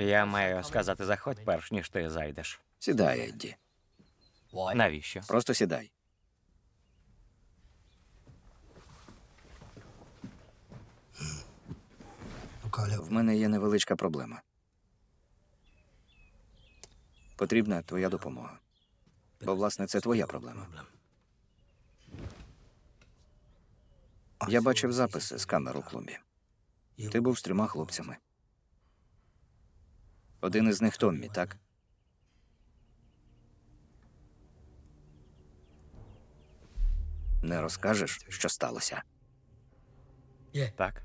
Я маю сказати заходь, перш ніж ти зайдеш. Сідай, Едді. Навіщо? Просто сідай. В мене є невеличка проблема. Потрібна твоя допомога. Бо, власне, це твоя проблема. Я бачив записи з камер у клубі. Ти був з трьома хлопцями. Один із них Томмі, так? Не розкажеш, що сталося. Так?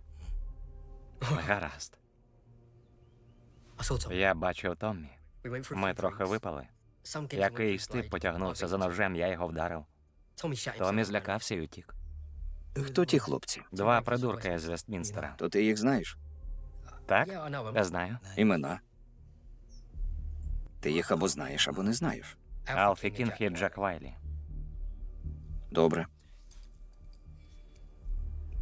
Гаразд. Я бачив Томмі. Ми трохи випали. Якийсь тип потягнувся за ножем, я його вдарив. Томі злякався і утік. Хто ті хлопці? Два придурка з Вестмінстера. То ти їх знаєш? Так? Я знаю. Імена. Ти їх або знаєш, або не знаєш. Алфі Кінг і Джек Вайлі. Добре.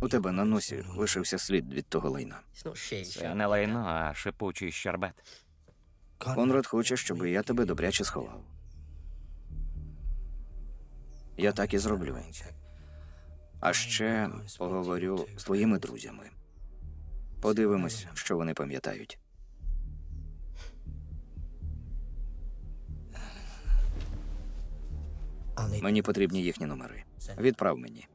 У тебе на носі лишився слід від того лайна. Це не лайно, а шипучий щербет. Конрад хоче, щоб я тебе добряче сховав. Я так і зроблю. А ще поговорю з твоїми друзями. Подивимось, що вони пам'ятають. Мені потрібні їхні номери. Відправ мені.